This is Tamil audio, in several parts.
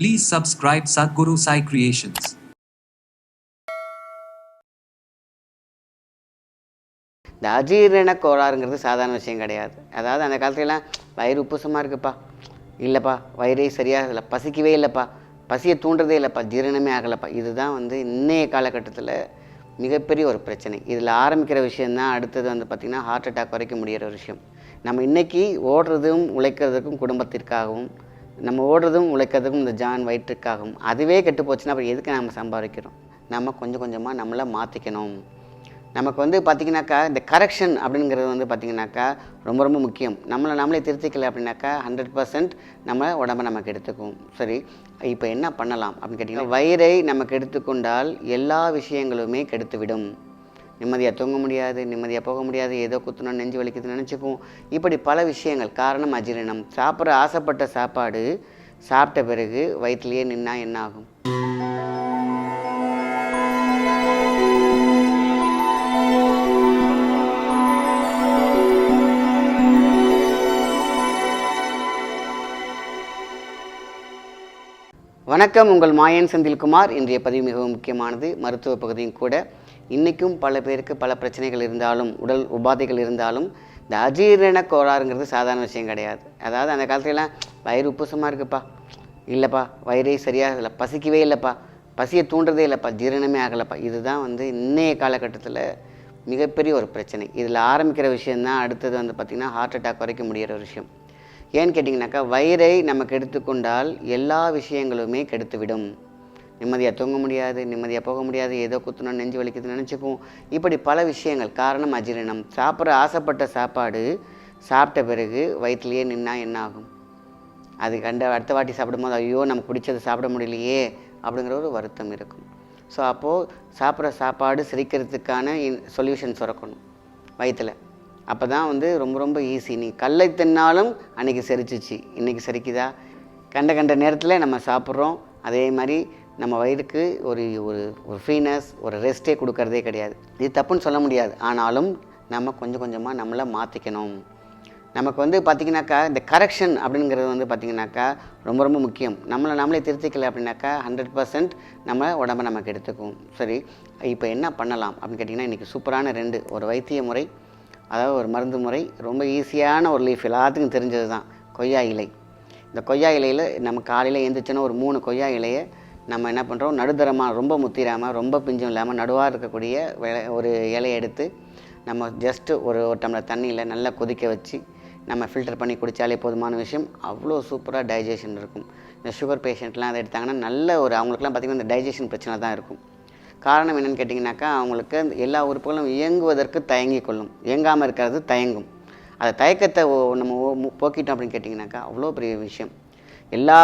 Please subscribe Sadhguru Sai Creations. இந்த அஜீரண கோளாறுங்கிறது சாதாரண விஷயம் கிடையாது. அதாவது அந்த காலத்துலலாம் வயிறு உப்புசமாக இருக்குப்பா. இல்லைப்பா வயிறே சரியாக இல்லை பசிக்கவே இல்லைப்பா. பசியை தூண்டுறதே இல்லைப்பா ஜீரணமே ஆகலைப்பா. இதுதான் வந்து இன்னைய காலகட்டத்தில் மிகப்பெரிய ஒரு பிரச்சனை. இதில் ஆரம்பிக்கிற விஷயந்தான் அடுத்தது வந்து பார்த்திங்கன்னா ஹார்ட் அட்டாக் வரைக்கும் முடியிற ஒரு விஷயம். நம்ம இன்றைக்கி ஓடுறதும் உழைக்கிறதுக்கும் குடும்பத்திற்காகவும் நம்ம ஓடுறதும் உழைக்கிறதுக்கும் இந்த ஜான் வயிற்றுக்காகும். அதுவே கெட்டு போச்சுன்னா அப்புறம் எதுக்கு நம்ம சம்பாதிக்கிறோம்? நம்ம கொஞ்சம் கொஞ்சமாக நம்மளை மாற்றிக்கணும் நமக்கு வந்து பார்த்திங்கனாக்கா இந்த கரெக்ஷன் அப்படிங்கிறது வந்து பார்த்திங்கனாக்கா ரொம்ப ரொம்ப முக்கியம். நம்மளை நம்மளே திருத்திக்கல அப்படின்னாக்கா ஹண்ட்ரட் பர்சன்ட் நம்ம உடம்ப நமக்கு எடுத்துக்கும். சரி இப்போ என்ன பண்ணலாம் அப்படின்னு கேட்டிங்கன்னா வயிறை நமக்கு எடுத்துக்கொண்டால் எல்லா விஷயங்களுமே கெடுத்துவிடும். நிம்மதியாக தூங்க முடியாது நிம்மதியாக போக முடியாது ஏதோ குத்துணும் நெஞ்சு வலிக்குதுன்னு நினச்சிப்போம் இப்படி பல விஷயங்கள் காரணம் அஜீரணம். சாப்பிட்ற ஆசைப்பட்ட சாப்பாடு சாப்பிட்ட பிறகு வயிற்றுலேயே நின்னா என்ன ஆகும் வணக்கம். உங்கள் மாயன் செந்தில்குமார். இன்றைய பதிவு மிகவும் முக்கியமானது. மருத்துவ பகுதியும் கூட இன்றைக்கும் பல பேருக்கு பல பிரச்சனைகள் இருந்தாலும் உடல் உபாதைகள் இருந்தாலும் இந்த அஜீரண கோளாறுங்கிறது சாதாரண விஷயம் கிடையாது. அதாவது அந்த காலத்துலலாம் வயிறு உப்புசமாக இருக்குப்பா. இல்லைப்பா வயிறே சரியாக இல்லை பசிக்கவே இல்லைப்பா. பசியை தூண்டுறதே இல்லைப்பா ஜீரணமே ஆகலைப்பா. இதுதான் வந்து இன்றைய காலகட்டத்தில் மிகப்பெரிய ஒரு பிரச்சனை. இதில் ஆரம்பிக்கிற விஷயந்தான் அடுத்தது வந்து பார்த்திங்கன்னா ஹார்ட் அட்டாக் வரைக்கும் முடியிற ஒரு விஷயம். ஏன்னு கேட்டிங்கனாக்கா வயிறை நமக்கு எடுத்துக்கொண்டால் எல்லா விஷயங்களுமே கெடுத்துவிடும். நிம்மதியாக தூங்க முடியாது நிம்மதியாக போக முடியாது ஏதோ குத்துணும் நெஞ்சு வலிக்குதுன்னு நினச்சிப்போம் இப்படி பல விஷயங்கள் காரணம் அஜீரணம். சாப்பிட்ற ஆசைப்பட்ட சாப்பாடு சாப்பிட்ட பிறகு வயிற்றுலையே நின்னா என்ன ஆகும் அது கண்ட அடுத்த வாட்டி சாப்பிடும்போது ஐயோ நமக்கு பிடிச்சது சாப்பிட முடியலையே அப்படிங்கிற ஒரு வருத்தம் இருக்கும். ஸோ அப்போது சாப்பிட்ற சாப்பாடு சிரிக்கிறதுக்கான சொல்யூஷன் சுரக்கணும் வயிற்றில் அப்போ தான் வந்து ரொம்ப ரொம்ப ஈஸி நீ கல்லை தின்னாலும் அன்றைக்கி செரிச்சிச்சு. இன்றைக்கி செரிக்குதா? கண்ட கண்ட நேரத்தில் நம்ம சாப்பிட்றோம். அதே மாதிரி நம்ம வயிறுக்கு ஒரு ஒரு ஒரு ஃப்ரீனஸ் ஒரு ரெஸ்ட்டே கொடுக்கறதே கிடையாது. இது தப்புன்னு சொல்ல முடியாது. ஆனாலும் நம்ம கொஞ்சம் கொஞ்சமாக நம்மளை மாற்றிக்கணும் நமக்கு வந்து பார்த்திங்கனாக்கா இந்த கரெக்ஷன் அப்படிங்கிறது வந்து பார்த்திங்கனாக்கா ரொம்ப ரொம்ப முக்கியம். நம்மளை நம்மளே திருத்திக்கல அப்படின்னாக்கா ஹண்ட்ரட் பர்சன்ட் நம்ம உடம்ப நமக்கு எடுத்துக்கும். சரி இப்போ என்ன பண்ணலாம் அப்படின்னு கேட்டிங்கன்னா இன்றைக்கி சூப்பரான ரெண்டு. ஒரு வைத்திய முறை அதாவது ஒரு மருந்து முறை. ரொம்ப ஈஸியான ஒரு லீஃப் எல்லாத்துக்கும் தெரிஞ்சது தான் கொய்யா இலை. இந்த கொய்யா இலையில் நம்ம காலையில் எழுந்திரிச்சோன்னா ஒரு மூணு கொய்யா இலையை நம்ம என்ன பண்ணுறோம் நடுத்தரமாக ரொம்ப முத்திராமல் ரொம்ப பிஞ்சும் இல்லாமல் நடுவாக இருக்கக்கூடிய ஒரு இலையை எடுத்து நம்ம ஜஸ்ட்டு ஒரு ஒரு டம்ளர் தண்ணியில் நல்லா கொதிக்க வச்சு நம்ம ஃபில்டர் பண்ணி குடித்தாலே போதுமான விஷயம். அவ்வளோ சூப்பராக டைஜஷன் இருக்கும். இந்த சுகர் பேஷண்ட்லாம் அதை எடுத்தாங்கன்னா நல்ல ஒரு அவங்களுக்குலாம் பார்த்திங்கன்னா இந்த டைஜஷன் பிரச்சனை தான் இருக்கும். காரணம் என்னென்னு கேட்டிங்கனாக்கா அவங்களுக்கு அந்த எல்லா உறுப்புகளும் இயங்குவதற்கு தயங்கி கொள்ளும். இயங்காமல் இருக்கிறது தயங்கும். அதை தயக்கத்தை நம்ம ஓ- போக்கிட்டோம் அப்படின்னு கேட்டிங்கனாக்கா அவ்வளோ பெரிய விஷயம். எல்லா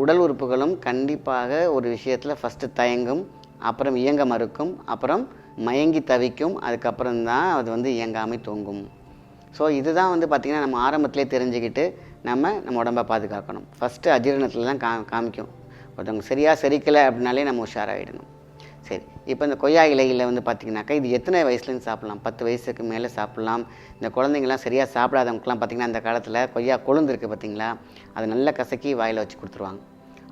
உடல் உறுப்புகளும் கண்டிப்பாக ஒரு விஷயத்தில் ஃபஸ்ட்டு தயங்கும் அப்புறம் இயங்க மறுக்கும் அப்புறம் மயங்கி தவிக்கும் அதுக்கப்புறம் தான் அது வந்து இயங்காமல் தூங்கும். ஸோ இதுதான் வந்து பார்த்திங்கன்னா நம்ம ஆரம்பத்திலே தெரிஞ்சுக்கிட்டு நம்ம நம்ம உடம்பை பாதுகாக்கணும். ஃபஸ்ட்டு அஜீரணத்தில் தான் கா காமிக்கும். ஒருத்தவங்க சரியாக செரிக்கலை அப்படின்னாலே நம்ம உஷாராகிடணும் சரி. இப்போ இந்த கொய்யா இலையில் வந்து பார்த்திங்கனாக்கா இது எத்தனை வயசுலேருந்து சாப்பிட்லாம். பத்து வயசுக்கு மேலே சாப்பிட்லாம். இந்த குழந்தைங்களாம் சரியாக சாப்பிடாதவங்களுக்குலாம் பார்த்திங்கன்னா அந்த காலத்தில் கொய்யா கொழுந்து இருக்குது பார்த்தீங்களா அதை நல்லா கசக்கி வாயில் வச்சு கொடுத்துருவாங்க.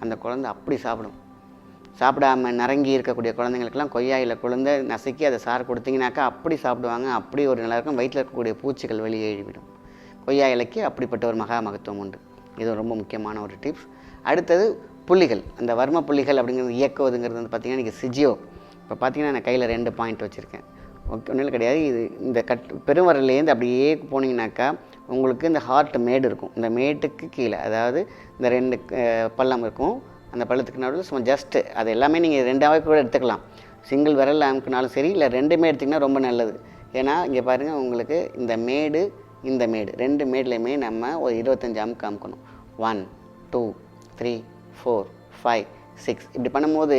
அந்த குழந்தை அப்படி சாப்பிடும். சாப்பிடாம நரங்கி இருக்கக்கூடிய குழந்தைங்களுக்கெல்லாம் கொய்யா இலை குழந்தை நசுக்கி அதை சாறு கொடுத்தீங்கனாக்கா அப்படி சாப்பிடுவாங்க. அப்படி ஒரு நல்லா இருக்கும். வயிற்றில் இருக்கக்கூடிய பூச்சிகள் வெளியே எழுவிடும் கொய்யா இலைக்கு அப்படிப்பட்ட ஒரு மகா மகத்துவம் உண்டு. இது ரொம்ப முக்கியமான ஒரு டிப்ஸ். அடுத்தது புள்ளிகள். அந்த வர்ம புள்ளிகள் அப்படிங்கிறது இயக்குவதுங்கிறது வந்து பார்த்திங்கன்னா இன்றைக்கி சிஜியோ இப்போ பார்த்தீங்கன்னா நான் கையில் ரெண்டு பாயிண்ட் வச்சுருக்கேன். ஓகே ஒன்றும் கிடையாது. இது இந்த கட் பெருவரலேருந்து அப்படியே போனீங்கன்னாக்கா உங்களுக்கு இந்த ஹார்ட் மேடு இருக்கும். இந்த மேட்டுக்கு கீழே அதாவது இந்த ரெண்டு பள்ளம் இருக்கும். அந்த பள்ளத்துக்கு நடுவில் சும்மா ஜஸ்ட்டு அது எல்லாமே நீங்கள் ரெண்டாவே கூட எடுத்துக்கலாம். சிங்கிள் விரல் அமுக்குனாலும் சரி இல்லை ரெண்டுமே எடுத்திங்கன்னா ரொம்ப நல்லது. ஏன்னா இங்கே பாருங்கள் உங்களுக்கு இந்த மேடு இந்த மேடு ரெண்டு மேட்லேயுமே நம்ம ஒரு இருபத்தஞ்சி அமுக்கு அமுக்கணும் one two three four five six இப்படி பண்ணும்போது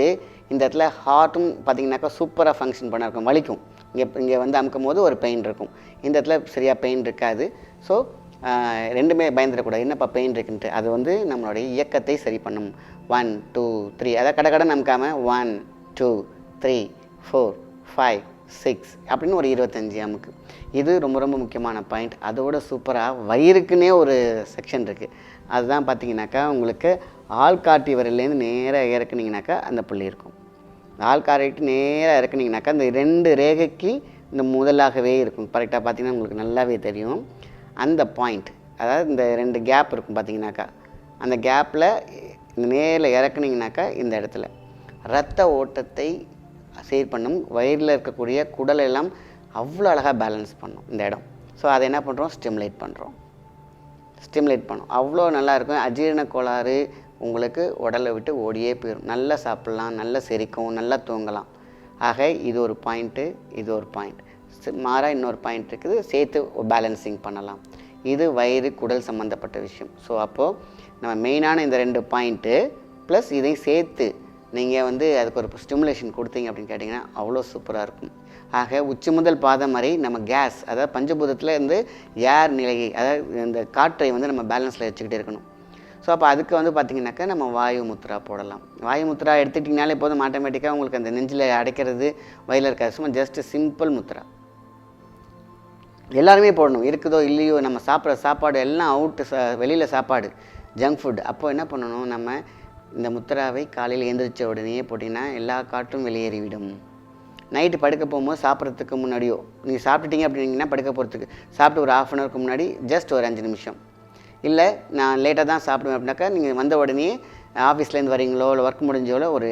இந்த இடத்துல ஹார்ட்டும் பார்த்தீங்கன்னாக்கா சூப்பராக ஃபங்க்ஷன் பண்ண இருக்கும். வலிக்கும். இங்கே இங்கே வந்து அமுக்கும் போது ஒரு பெயின் இருக்கும். இந்த இடத்துல சரியாக பெயின் இருக்காது. ஸோ ரெண்டுமே பயந்துடக்கூடாது. என்னப்பா பெயின் இருக்குன்ட்டு. அது வந்து நம்மளுடைய இயக்கத்தை சரி பண்ணும். ஒன் டூ த்ரீ அதை கடை கடை நமக்காம one two three four five six அப்படின்னு ஒரு இருபத்தஞ்சி அமுக்கு. இது ரொம்ப ரொம்ப முக்கியமான பாயிண்ட் அதோட சூப்பராக வயிறுக்குன்னே ஒரு செக்ஷன் இருக்குது அதுதான் பார்த்தீங்கன்னாக்கா உங்களுக்கு ஆள்காட்டி வரையிலேருந்து நேராக இறக்குனீங்கனாக்கா அந்த புள்ளி இருக்கும். ஆள்காட்டிட்டு நேராக இறக்குனீங்கனாக்கா அந்த ரெண்டு ரேகைக்கு இந்த முதலாகவே இருக்கும். கரெக்டாக பார்த்தீங்கன்னா உங்களுக்கு நல்லாவே தெரியும். அந்த பாயிண்ட் அதாவது இந்த ரெண்டு கேப் இருக்கும் பார்த்தீங்கன்னாக்கா. அந்த கேப்பில் இந்த நேரில் இறக்குனீங்கனாக்கா இந்த இடத்துல. ரத்த ஓட்டத்தை சீர் பண்ணும். வயிறில் இருக்கக்கூடிய குடல் எல்லாம் அவ்வளோ அழகாக பேலன்ஸ் பண்ணும் இந்த இடம். ஸோ அதை என்ன பண்ணுறோம் ஸ்டிமுலேட் பண்ணுறோம் ஸ்டிமுலேட் பண்ணும். அவ்வளோ நல்லாயிருக்கும் அஜீரண கோளாறு உங்களுக்கு உடலை விட்டு ஓடியே போயிடும் நல்லா சாப்பிட்லாம் நல்லா செரிக்கும் நல்லா தூங்கலாம். ஆக இது ஒரு பாயிண்ட்டு இது ஒரு பாயிண்ட் மாறாக இன்னொரு பாயிண்ட் இருக்குது. சேர்த்து பேலன்சிங் பண்ணலாம். இது வயிறு குடல் சம்மந்தப்பட்ட விஷயம். ஸோ அப்போது நம்ம மெயினான இந்த ரெண்டு பாயிண்ட்டு ப்ளஸ் இதையும் சேர்த்து நீங்கள் வந்து அதுக்கு ஒரு ஸ்டிமுலேஷன் கொடுத்தீங்க அப்படின்னு கேட்டிங்கன்னா அவ்வளோ சூப்பராக இருக்கும். ஆக உச்சி முதல் பாதம் வரை நம்ம கேஸ் அதாவது பஞ்சபூதத்தில் இருந்து ஏர் நிலையை அதாவது இந்த காற்றை வந்து நம்ம பேலன்ஸில் வச்சுக்கிட்டே இருக்கணும். ஸோ அப்போ அதுக்கு வந்து பார்த்திங்கனாக்கா நம்ம வாயு முத்ரா போடலாம். வாயு முத்ரா எடுத்துட்டிங்கனாலே போதும் ஆட்டோமேட்டிக்காக உங்களுக்கு அந்த நெஞ்சில் அடைக்கிறது வயலில் இருக்காது சும்மா ஜஸ்ட் சிம்பிள் முத்ரா. எல்லாருமே போடணும். இருக்குதோ இல்லையோ நம்ம சாப்பிட்ற சாப்பாடு எல்லாம் அவுட்டு சா வெளியில் சாப்பாடு ஜங்க் ஃபுட் அப்போது என்ன பண்ணணும்? நம்ம இந்த முத்திராவை காலையில் எழுந்திரிச்ச உடனே போட்டிங்கன்னா எல்லா காற்றும் வெளியேறிவிடும். நைட்டு படுக்க போகும்போது சாப்பிட்றதுக்கு முன்னாடியோ நீங்கள் சாப்பிட்டுட்டீங்க அப்படின்னீங்கன்னா படுக்க போகிறதுக்கு சாப்பிட்டு ஒரு ஆஃப் அன் ஹவருக்கு முன்னாடி ஜஸ்ட் ஒரு அஞ்சு நிமிஷம். இல்லை நான் லேட்டாக தான் சாப்பிடுவேன் அப்படின்னாக்கா நீங்கள் வந்த உடனே ஆஃபீஸ்லேருந்து வரீங்களோ இல்லை ஒர்க் முடிஞ்சோல ஒரு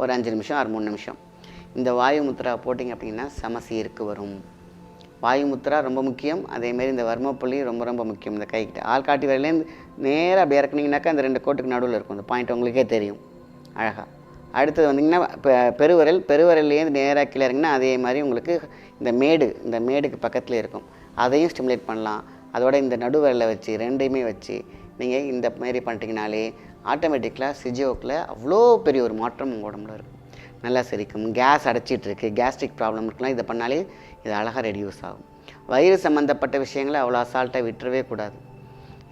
ஒரு அஞ்சு நிமிஷம் ஆறு மூணு நிமிஷம். இந்த வாயு முத்ரா போட்டிங்க அப்படின்னா சமசீருக்கு வரும். வாயு முத்ரா ரொம்ப முக்கியம். அதேமாரி இந்த வர்மப்புள்ளி ரொம்ப ரொம்ப முக்கியம் இந்த கைக்கிட்ட. ஆள்காட்டி வரையிலேருந்து நேராக அப்படி இறக்குனீங்கனாக்கா அந்த ரெண்டு கோட்டுக்கு நடுவில் இருக்கும். அந்த பாயிண்ட் உங்களுக்கே தெரியும். அழகாக அடுத்தது வந்தீங்கன்னா இப்போ பெருவரல். பெருவரல்லேருந்து நேராக கீழே இறங்கினா அதே மாதிரி உங்களுக்கு இந்த மேடு இந்த மேடுக்கு பக்கத்தில் இருக்கும். அதையும் ஸ்டிமுலேட் பண்ணலாம். அதோட இந்த நடுவரில் வச்சு ரெண்டையுமே வச்சு நீங்கள் இந்த மாரி பண்ணிட்டீங்கனாலே ஆட்டோமேட்டிக்கலாக சிஜியோக்கில் அவ்வளோ பெரிய ஒரு மாற்றம் உங்கள் உடம்புல இருக்கும். நல்லா செரிக்கும். கேஸ் அடைச்சிட்டு இருக்கு கேஸ்ட்ரிக் ப்ராப்ளம் இருக்கலாம். இதை பண்ணாலே இது அழகாக ரெடியூஸ் ஆகும். வயிறு சம்மந்தப்பட்ட விஷயங்களை அவ்வளோ அசால்ட்டாக விட்டுறவே கூடாது.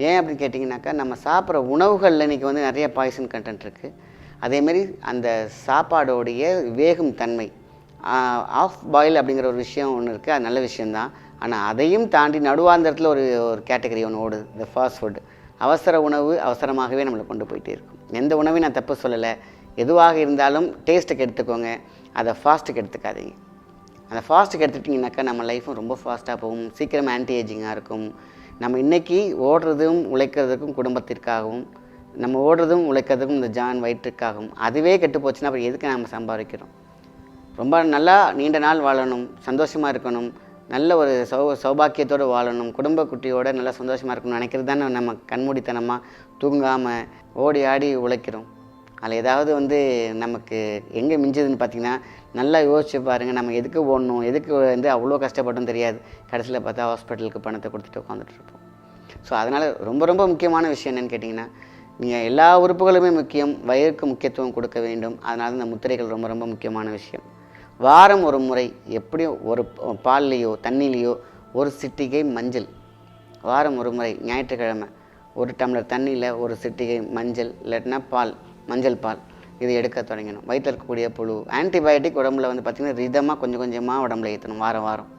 ஏன் அப்படின்னு கேட்டிங்கனாக்கா நம்ம சாப்பிட்ற உணவுகளில் இன்றைக்கி வந்து நிறைய பாய்சன் கண்டென்ட் இருக்குது அதேமாரி அந்த சாப்பாடோடைய வேகும் தன்மை ஆஃப் பாயில் அப்படிங்கிற ஒரு விஷயம் ஒன்று இருக்குது அது நல்ல விஷயந்தான் ஆனால் அதையும் தாண்டி நடுவாந்தரத்தில் ஒரு ஒரு கேட்டகரி ஒன்று ஓடுது இந்த ஃபாஸ்ட் ஃபுட் அவசர உணவு அவசரமாகவே நம்மளை கொண்டு போயிட்டே இருக்கும். எந்த உணவையும் நான் தப்பு சொல்லலை. எதுவாக இருந்தாலும் டேஸ்ட்டுக்கு எடுத்துக்கோங்க. அதை ஃபாஸ்ட்டுக்கு எடுத்துக்காதீங்க. அந்த ஃபாஸ்ட்டுக்கு எடுத்துட்டிங்கனாக்கா நம்ம லைஃப்பும் ரொம்ப ஃபாஸ்ட்டாக போகும். சீக்கிரம் ஆன்டி ஏஜிங்காக இருக்கும். நம்ம இன்றைக்கி ஓடுறதும் உழைக்கிறதுக்கும் குடும்பத்திற்காகவும் நம்ம ஓடுறதும் உழைக்கிறதுக்கும் இந்த ஜான் வயிற்றுக்காகவும் அதுவே கெட்டு போச்சுன்னா அப்புறம் எதுக்கு நம்ம சம்பாதிக்கிறோம்? ரொம்ப நல்லா நீண்ட நாள் வாழணும் சந்தோஷமாக இருக்கணும். நல்ல ஒரு சௌ சௌபாக்கியத்தோடு வாழணும். குடும்ப குட்டியோட நல்லா சந்தோஷமாக இருக்கணும்னு நினைக்கிறது தானே நம்ம கண்மூடித்தனமாக தூங்காமல் ஓடி ஆடி உழைக்கிறோம். அதில் ஏதாவது வந்து நமக்கு எங்கே மிஞ்சதுன்னு பார்த்தீங்கன்னா நல்லா யோசிச்சு பாருங்கள் நம்ம எதுக்கு ஓடணும்? எதுக்கு வந்து அவ்வளோ கஷ்டப்பட்டும் தெரியாது. கடைசியில் பார்த்தா ஹாஸ்பிட்டலுக்கு பணத்தை கொடுத்துட்டு உட்காந்துட்ருப்போம் ஸோ அதனால் ரொம்ப ரொம்ப முக்கியமான விஷயம் என்னென்னு கேட்டிங்கன்னா நீங்கள் எல்லா உறுப்புகளுமே முக்கியம். வயிறுக்கு முக்கியத்துவம் கொடுக்க வேண்டும். அதனால் இந்த முத்திரைகள் ரொம்ப ரொம்ப முக்கியமான விஷயம். வாரம் ஒரு முறை எப்படியும் ஒரு பால்லையோ தண்ணிலேயோ ஒரு சிட்டிகை மஞ்சள். வாரம் ஒரு முறை ஞாயிற்றுக்கிழமை ஒரு டம்ளர் தண்ணியில் ஒரு சிட்டிகை மஞ்சள் இல்லாட்டினா பால் மஞ்சள் பால். இதை எடுக்க தொடங்கணும் வயிற்றில் இருக்கக்கூடிய புழு ஆன்டிபயோட்டிக் உடம்புல வந்து பார்த்திங்கன்னா ரிதமாக கொஞ்சம் கொஞ்சமாக உடம்புல ஏற்றணும் வாரம் வாரம்.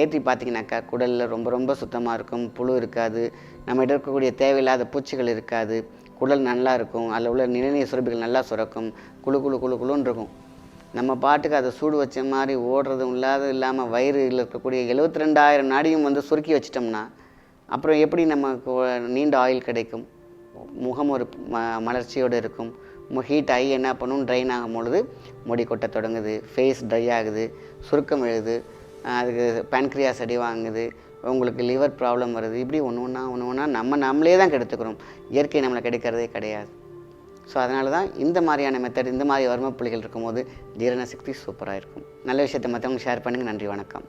ஏற்றி பார்த்தீங்கன்னாக்கா குடலில் ரொம்ப ரொம்ப சுத்தமாக இருக்கும் புழு இருக்காது நம்ம இருக்கக்கூடிய தேவையில்லாத பூச்சிகள் இருக்காது குடல் நல்லா இருக்கும் அதில் உள்ள நிலநீர் சுரப்பிகள் நல்லா சுரக்கும் குழு குழு குழு குழுன்னு இருக்கும். நம்ம பாட்டுக்கு அதை சூடு வச்ச மாதிரி ஓடுறதும் இல்லாத இல்லாமல் வயிறில் இருக்கக்கூடிய எழுபத்தி ரெண்டாயிரம் நாடியும் வந்து சுருக்கி வச்சிட்டோம்னா அப்புறம் எப்படி நமக்கு நீண்ட ஆயில் கிடைக்கும்? முகம் ஒரு ம மலர்ச்சியோடு இருக்கும். ஹீட் ஆகி என்ன பண்ணும்? ட்ரைன் ஆகும் பொழுது முடி கொட்ட தொடங்குது ஃபேஸ் ட்ரை ஆகுது சுருக்கம் எழுது அதுக்கு பேன்க்ரியாஸ் அடி வாங்குது உங்களுக்கு லிவர் ப்ராப்ளம் வருது இப்படி ஒன்று ஒன்றா ஒன்று ஒன்றா நம்ம நம்மளே தான் கெடுத்துக்கிறோம். இயற்கை நம்மளை கிடைக்கிறதே கிடையாது. ஸோ அதனால தான் இந்த மாதிரியான மெத்தட் இந்த மாதிரி வர்ம புள்ளிகள் இருக்கும்போது ஜீரண சக்தி சூப்பராக இருக்கும். நல்ல விஷயத்தை மற்றவங்க ஷேர் பண்ணுங்கள் நன்றி வணக்கம்.